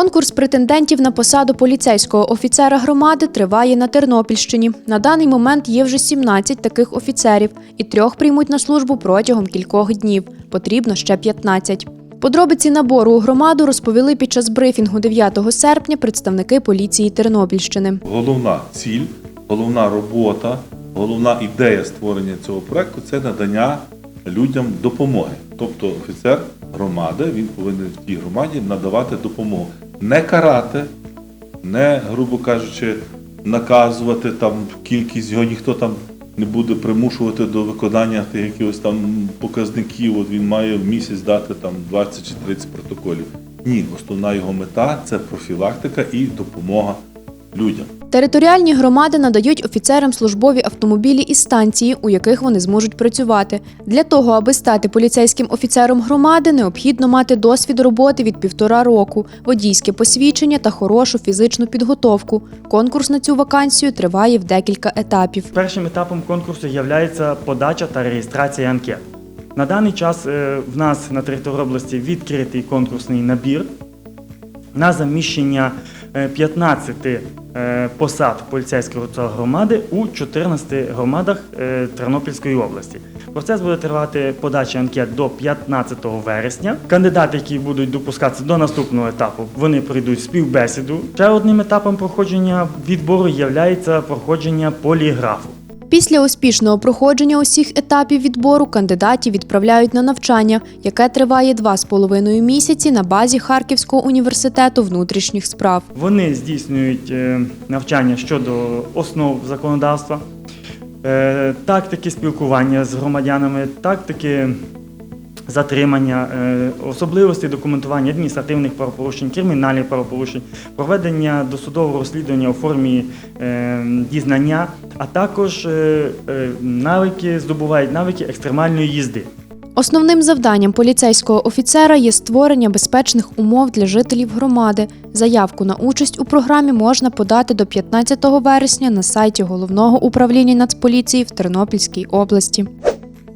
Конкурс претендентів на посаду поліцейського офіцера громади триває на Тернопільщині. На даний момент є вже 17 таких офіцерів, і трьох приймуть на службу протягом кількох днів. Потрібно ще 15. Подробиці набору у громаду розповіли під час брифінгу 9 серпня представники поліції Тернопільщини. Головна ціль, головна робота, головна ідея створення цього проекту це надання людям допомоги. Тобто офіцер громади він повинен в тій громаді надавати допомогу, не карати, не, грубо кажучи, наказувати там кількість його ніхто там не буде примушувати до виконання тих якихось там показників. От він має в місяць дати там 20 чи 30 протоколів. Ні, основна його мета це профілактика і допомога людям. Територіальні громади надають офіцерам службові автомобілі і станції, у яких вони зможуть працювати. Для того, аби стати поліцейським офіцером громади, необхідно мати досвід роботи від півтора року, водійське посвідчення та хорошу фізичну підготовку. Конкурс на цю вакансію триває в декілька етапів. Першим етапом конкурсу є подача та реєстрація анкет. На даний час е, в нас на території області відкритий конкурсний набір на заміщення 15 е, посад поліцейського громади у 14 громадах е, Тернопільської області. Процес буде тривати подача анкет до 15 вересня. Кандидати, які будуть допускатися до наступного етапу, вони пройдуть співбесіду. Ще одним етапом проходження відбору є проходження поліграфу. Після успішного проходження усіх етапів відбору кандидатів відправляють на навчання, яке триває два з половиною місяці на базі Харківського університету внутрішніх справ. Вони здійснюють е, навчання щодо основ законодавства, е, тактики спілкування з громадянами, тактики затримання, е, особливості документування адміністративних правопорушень, кримінальних правопорушень, проведення досудового розслідування у формі е, дізнання, а також е, навики здобувають навики екстремальної їзди. Основним завданням поліцейського офіцера є створення безпечних умов для жителів громади. Заявку на участь у програмі можна подати до 15 вересня на сайті головного управління Нацполіції в Тернопільській області.